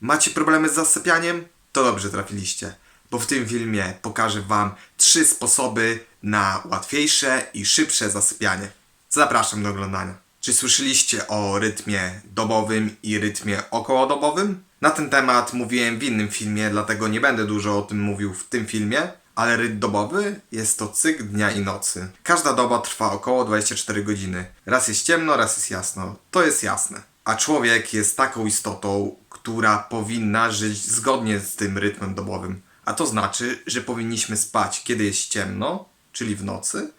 Macie problemy z zasypianiem? To dobrze trafiliście, bo w tym filmie pokażę Wam trzy sposoby na łatwiejsze i szybsze zasypianie. Zapraszam do oglądania. Czy słyszeliście o rytmie dobowym i rytmie okołodobowym? Na ten temat mówiłem w innym filmie, dlatego nie będę dużo o tym mówił w tym filmie, ale rytm dobowy jest to cykl dnia i nocy. Każda doba trwa około 24 godziny. Raz jest ciemno, raz jest jasno. To jest jasne. A człowiek jest taką istotą, która powinna żyć zgodnie z tym rytmem dobowym. A to znaczy, że powinniśmy spać, kiedy jest ciemno, czyli w nocy,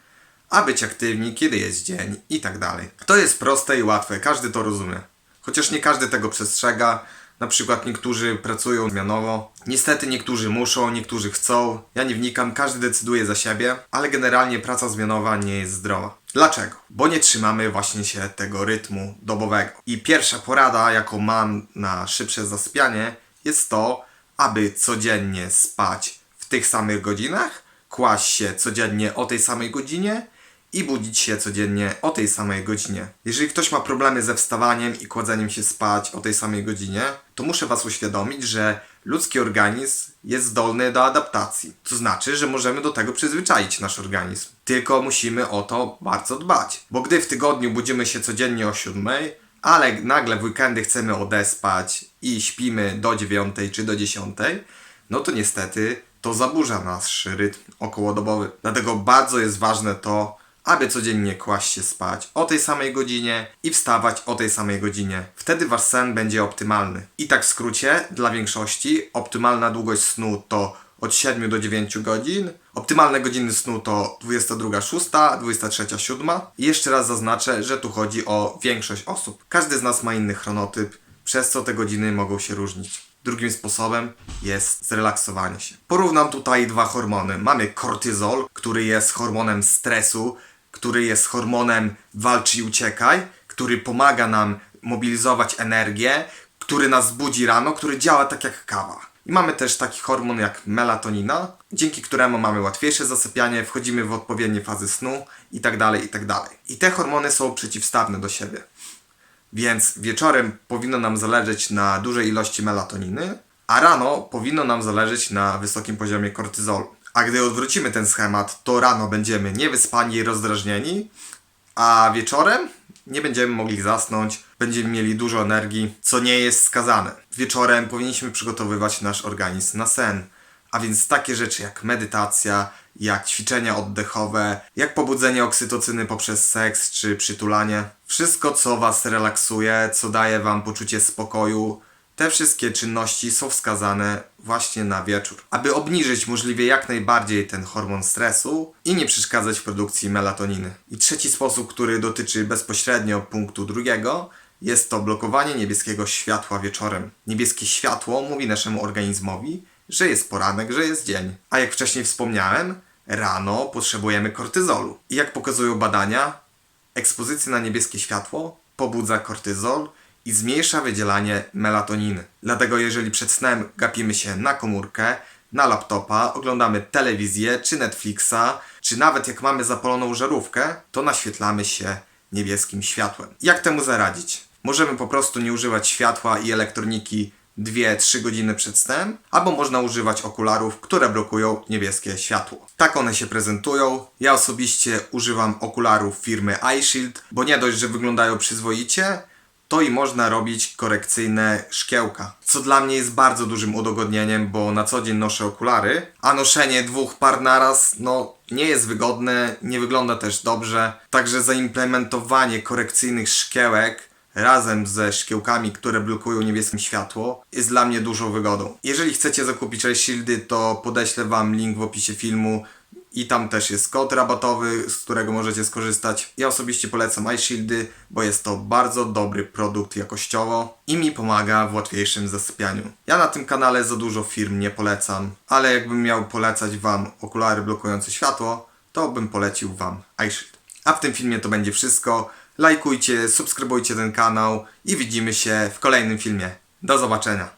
a być aktywni, kiedy jest dzień i tak dalej. To jest proste i łatwe, każdy to rozumie. Chociaż nie każdy tego przestrzega. Na przykład niektórzy pracują zmianowo. Niestety niektórzy muszą, niektórzy chcą. Ja nie wnikam, każdy decyduje za siebie, ale generalnie praca zmianowa nie jest zdrowa. Dlaczego? Bo nie trzymamy właśnie się tego rytmu dobowego. I pierwsza porada, jaką mam na szybsze zasypianie, jest to, aby codziennie spać w tych samych godzinach, kłaść się codziennie o tej samej godzinie i budzić się codziennie o tej samej godzinie. Jeżeli ktoś ma problemy ze wstawaniem i kładzeniem się spać o tej samej godzinie, to muszę Was uświadomić, że ludzki organizm jest zdolny do adaptacji. To znaczy, że możemy do tego przyzwyczaić nasz organizm. Tylko musimy o to bardzo dbać. Bo gdy w tygodniu budzimy się codziennie o 7, ale nagle w weekendy chcemy odespać i śpimy do 9 czy do 10, no to niestety to zaburza nasz rytm okołodobowy. Dlatego bardzo jest ważne to, aby codziennie kłaść się spać o tej samej godzinie i wstawać o tej samej godzinie. Wtedy wasz sen będzie optymalny. I tak w skrócie, dla większości optymalna długość snu to od 7 do 9 godzin. Optymalne godziny snu to 22.06, 23.07. I jeszcze raz zaznaczę, że tu chodzi o większość osób. Każdy z nas ma inny chronotyp, przez co te godziny mogą się różnić. Drugim sposobem jest zrelaksowanie się. Porównam tutaj dwa hormony. Mamy kortyzol, który jest hormonem stresu, który jest hormonem walcz i uciekaj, który pomaga nam mobilizować energię, który nas budzi rano, który działa tak jak kawa. I mamy też taki hormon jak melatonina, dzięki któremu mamy łatwiejsze zasypianie, wchodzimy w odpowiednie fazy snu i tak dalej, i tak. I te hormony są przeciwstawne do siebie. Więc wieczorem powinno nam zależeć na dużej ilości melatoniny, a rano powinno nam zależeć na wysokim poziomie kortyzolu. A gdy odwrócimy ten schemat, to rano będziemy niewyspani i rozdrażnieni, a wieczorem nie będziemy mogli zasnąć, będziemy mieli dużo energii, co nie jest skazane. Wieczorem powinniśmy przygotowywać nasz organizm na sen. A więc takie rzeczy jak medytacja, jak ćwiczenia oddechowe, jak pobudzenie oksytocyny poprzez seks czy przytulanie. Wszystko, co Was relaksuje, co daje Wam poczucie spokoju, te wszystkie czynności są wskazane właśnie na wieczór, aby obniżyć możliwie jak najbardziej ten hormon stresu i nie przeszkadzać w produkcji melatoniny. I trzeci sposób, który dotyczy bezpośrednio punktu drugiego, jest to blokowanie niebieskiego światła wieczorem. Niebieskie światło mówi naszemu organizmowi, że jest poranek, że jest dzień. A jak wcześniej wspomniałem, rano potrzebujemy kortyzolu. I jak pokazują badania, ekspozycja na niebieskie światło pobudza kortyzol i zmniejsza wydzielanie melatoniny. Dlatego jeżeli przed snem gapimy się na komórkę, na laptopa, oglądamy telewizję, czy Netflixa, czy nawet jak mamy zapaloną żarówkę, to naświetlamy się niebieskim światłem. Jak temu zaradzić? Możemy po prostu nie używać światła i elektroniki 2-3 godziny przed snem, albo można używać okularów, które blokują niebieskie światło. Tak one się prezentują. Ja osobiście używam okularów firmy iShield, bo nie dość, że wyglądają przyzwoicie, to i można robić korekcyjne szkiełka. Co dla mnie jest bardzo dużym udogodnieniem, bo na co dzień noszę okulary, a noszenie dwóch par naraz, no nie jest wygodne, nie wygląda też dobrze. Także zaimplementowanie korekcyjnych szkiełek razem ze szkiełkami, które blokują niebieskie światło, jest dla mnie dużą wygodą. Jeżeli chcecie zakupić shieldy, to podeślę Wam link w opisie filmu i tam też jest kod rabatowy, z którego możecie skorzystać. Ja osobiście polecam iShieldy, bo jest to bardzo dobry produkt jakościowo i mi pomaga w łatwiejszym zasypianiu. Ja na tym kanale za dużo firm nie polecam, ale jakbym miał polecać Wam okulary blokujące światło, to bym polecił Wam iShield. A w tym filmie to będzie wszystko. Lajkujcie, subskrybujcie ten kanał i widzimy się w kolejnym filmie. Do zobaczenia.